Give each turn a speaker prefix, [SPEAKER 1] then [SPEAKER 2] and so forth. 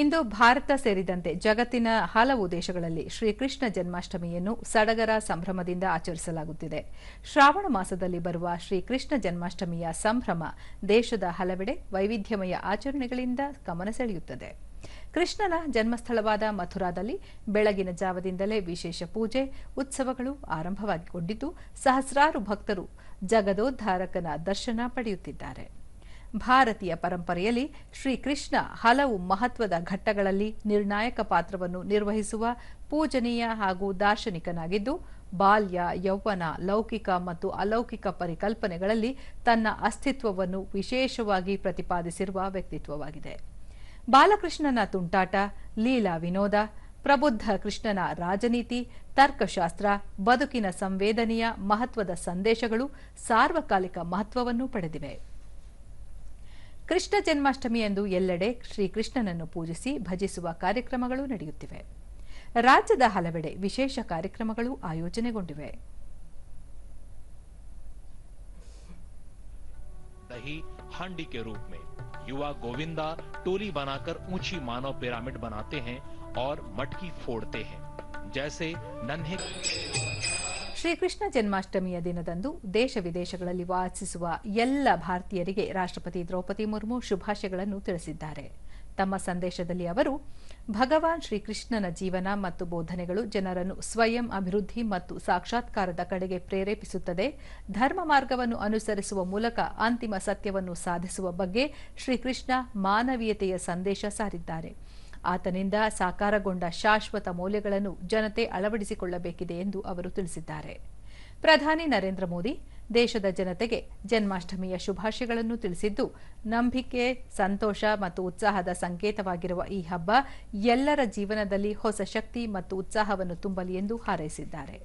[SPEAKER 1] ಇಂದು ಭಾರತ ಸೇರಿದಂತೆ ಜಗತ್ತಿನ ಹಲವು ದೇಶಗಳಲ್ಲಿ ಶ್ರೀಕೃಷ್ಣ ಜನ್ಮಾಷ್ಟಮಿಯನ್ನು ಸಡಗರ ಸಂಭ್ರಮದಿಂದ ಆಚರಿಸಲಾಗುತ್ತಿದೆ. ಶ್ರಾವಣ ಮಾಸದಲ್ಲಿ ಬರುವ ಶ್ರೀಕೃಷ್ಣ ಜನ್ಮಾಷ್ಟಮಿಯ ಸಂಭ್ರಮ ದೇಶದ ಹಲವೆಡೆ ವೈವಿಧ್ಯಮಯ ಆಚರಣೆಗಳಿಂದ ಗಮನ ಸೆಳೆಯುತ್ತದೆ. ಕೃಷ್ಣನ ಜನ್ಮಸ್ಥಳವಾದ ಮಥುರಾದಲ್ಲಿ ಬೆಳಗಿನ ಜಾವದಿಂದಲೇ ವಿಶೇಷ ಪೂಜೆ, ಉತ್ಸವಗಳು ಆರಂಭವಾಗಿಕೊಂಡಿದ್ದು, ಸಹಸ್ರಾರು ಭಕ್ತರು ಜಗದೋದ್ಧಾರಕನ ದರ್ಶನ ಪಡೆಯುತ್ತಿದ್ದಾರೆ. ಭಾರತೀಯ ಪರಂಪರೆಯಲ್ಲಿ ಶ್ರೀಕೃಷ್ಣ ಹಲವು ಮಹತ್ವದ ಘಟ್ಟಗಳಲ್ಲಿ ನಿರ್ಣಾಯಕ ಪಾತ್ರವನ್ನು ನಿರ್ವಹಿಸುವ ಪೂಜನೀಯ ಹಾಗೂ ದಾರ್ಶನಿಕನಾಗಿದ್ದು, ಬಾಲ್ಯ, ಯೌವನ, ಲೌಕಿಕ ಮತ್ತು ಅಲೌಕಿಕ ಪರಿಕಲ್ಪನೆಗಳಲ್ಲಿ ತನ್ನ ಅಸ್ತಿತ್ವವನ್ನು ವಿಶೇಷವಾಗಿ ಪ್ರತಿಪಾದಿಸಿರುವ ವ್ಯಕ್ತಿತ್ವವಾಗಿದೆ. ಬಾಲಕೃಷ್ಣನ ತುಂಟಾಟ, ಲೀಲಾ ವಿನೋದ, ಪ್ರಬುದ್ಧ ಕೃಷ್ಣನ ರಾಜನೀತಿ, ತರ್ಕಶಾಸ್ತ್ರ, ಬದುಕಿನ ಸಂವೇದನೆಯ ಮಹತ್ವದ ಸಂದೇಶಗಳು ಸಾರ್ವಕಾಲಿಕ ಮಹತ್ವವನ್ನು ಪಡೆದಿವೆ. ಕೃಷ್ಣ ಜನ್ಮಾಷ್ಟಮಿಯಂದು ಎಲ್ಲೆಡೆ ಶ್ರೀಕೃಷ್ಣನನ್ನು ಪೂಜಿಸಿ ಭಜಿಸುವ ಕಾರ್ಯಕ್ರಮಗಳು ನಡೆಯುತ್ತಿವೆ ರಾಜ್ಯದ ಹಲವೆಡೆ ವಿಶೇಷ ಕಾರ್ಯಕ್ರಮಗಳು ಆಯೋಜನೆಗೊಂಡಿವೆ
[SPEAKER 2] दही हांडी के रूप में युवा गोविंदा टोली बनाकर ऊंची मानव पिरामिड बनाते हैं और मटकी फोड़ते हैं जैसे नन्हे
[SPEAKER 1] ಶ್ರೀಕೃಷ್ಣ ಜನ್ಮಾಷ್ಟಮಿಯ ದಿನದಂದು ದೇಶ ವಿದೇಶಗಳಲ್ಲಿ ವಾಸಿಸುವ ಎಲ್ಲ ಭಾರತೀಯರಿಗೆ ರಾಷ್ಟ್ರಪತಿ ದ್ರೌಪದಿ ಮುರ್ಮು ಶುಭಾಶಯಗಳನ್ನು ತಿಳಿಸಿದ್ದಾರೆ. ತಮ್ಮ ಸಂದೇಶದಲ್ಲಿ ಅವರು, ಭಗವಾನ್ ಶ್ರೀಕೃಷ್ಣನ ಜೀವನ ಮತ್ತು ಬೋಧನೆಗಳು ಜನರನ್ನು ಸ್ವಯಂ ಅಭಿವೃದ್ಧಿ ಮತ್ತು ಸಾಕ್ಷಾತ್ಕಾರದ ಕಡೆಗೆ ಪ್ರೇರೇಪಿಸುತ್ತದೆ. ಧರ್ಮ ಮಾರ್ಗವನ್ನು ಅನುಸರಿಸುವ ಮೂಲಕ ಅಂತಿಮ ಸತ್ಯವನ್ನು ಸಾಧಿಸುವ ಬಗ್ಗೆ ಶ್ರೀಕೃಷ್ಣ ಮಾನವೀಯತೆಯ ಸಂದೇಶ ಸಾರಿದ್ದಾರೆ. ಆತನಿಂದ ಸಾಕಾರಗೊಂಡ ಶಾಶ್ವತ ಮೌಲ್ಯಗಳನ್ನು ಜನತೆ ಅಳವಡಿಸಿಕೊಳ್ಳಬೇಕಿದೆ ಎಂದು ಅವರು ತಿಳಿಸಿದ್ದಾರೆ. ಪ್ರಧಾನಿ ನರೇಂದ್ರ ಮೋದಿ ದೇಶದ ಜನತೆಗೆ ಜನ್ಮಾಷ್ಟಮಿಯ ಶುಭಾಶಯಗಳನ್ನು ತಿಳಿಸಿದ್ದು, ನಂಬಿಕೆ, ಸಂತೋಷ ಮತ್ತು ಉತ್ಸಾಹದ ಸಂಕೇತವಾಗಿರುವ ಈ ಹಬ್ಬ ಎಲ್ಲರ ಜೀವನದಲ್ಲಿ ಹೊಸ ಶಕ್ತಿ ಮತ್ತು ಉತ್ಸಾಹವನ್ನು ತುಂಬಲಿ ಎಂದು ಹಾರೈಸಿದ್ದಾರೆ.